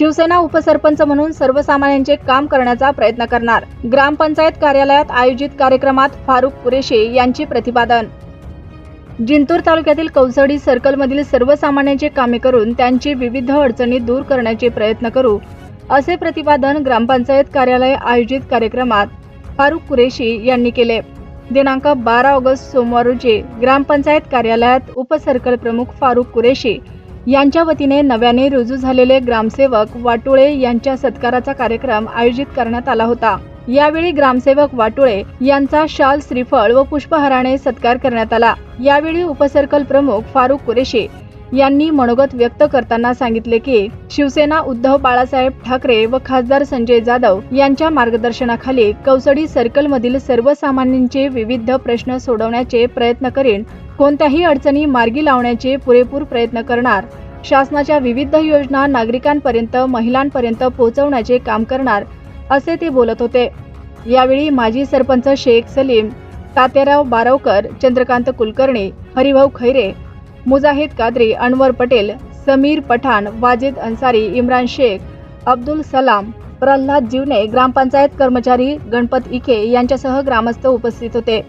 शिवसेना उपसरपंच म्हणून सर्वसामान्यांचे काम करण्याचा प्रयत्न करणार. ग्रामपंचायत कार्यालयात आयोजित कार्यक्रमात फारुख कुरेशी यांची प्रतिपादन. जिंतूर तालुक्यातील कौसडी सर्कलमधील सर्वसामान्यांचे कामे करून त्यांची विविध अडचणी दूर करण्याचे प्रयत्न करू असे प्रतिपादन ग्रामपंचायत कार्यालय आयोजित कार्यक्रमात फारुख कुरेशी यांनी केले. दिनांक बारा ऑगस्ट सोमवार रोजी ग्रामपंचायत कार्यालयात उपसर्कल प्रमुख फारुख कुरेशी यांच्या वतीने नव्याने रुजू झालेले ग्रामसेवक वाटोळे यांच्या सत्काराचा कार्यक्रम आयोजित करण्यात आला होता. यावेळी ग्रामसेवक वाटोळे यांचा शाल श्रीफळ व पुष्पहाराने सत्कार करण्यात आला. यावेळी उपसर्कल प्रमुख फारुक कुरेशी यांनी मनोगत व्यक्त करताना सांगितले की शिवसेना उद्धव बाळासाहेब ठाकरे व खासदार संजय जाधव यांच्या मार्गदर्शनाखाली कौसडी सर्कलमधील सर्वसामान्यांचे विविध प्रश्न सोडवण्याचे प्रयत्न करीन कोणत्याही अडचणी मार्गी लावण्याचे पुरेपूर प्रयत्न करणार शासनाच्या विविध योजना नागरिकांपर्यंत महिलांपर्यंत पोहोचवण्याचे काम करणार असे ते बोलत होते. यावेळी माजी सरपंच शेख सलीम तात्याराव बारावकर चंद्रकांत कुलकर्णी हरिभाऊ खैरे मुजाहिद कादरी अनवर पटेल समीर पठाण वाजिद अन्सारी इम्रान शेख अब्दुल सलाम प्रल्हाद जीवने ग्रामपंचायत कर्मचारी गणपत इखे यांच्यासह ग्रामस्थ उपस्थित होते.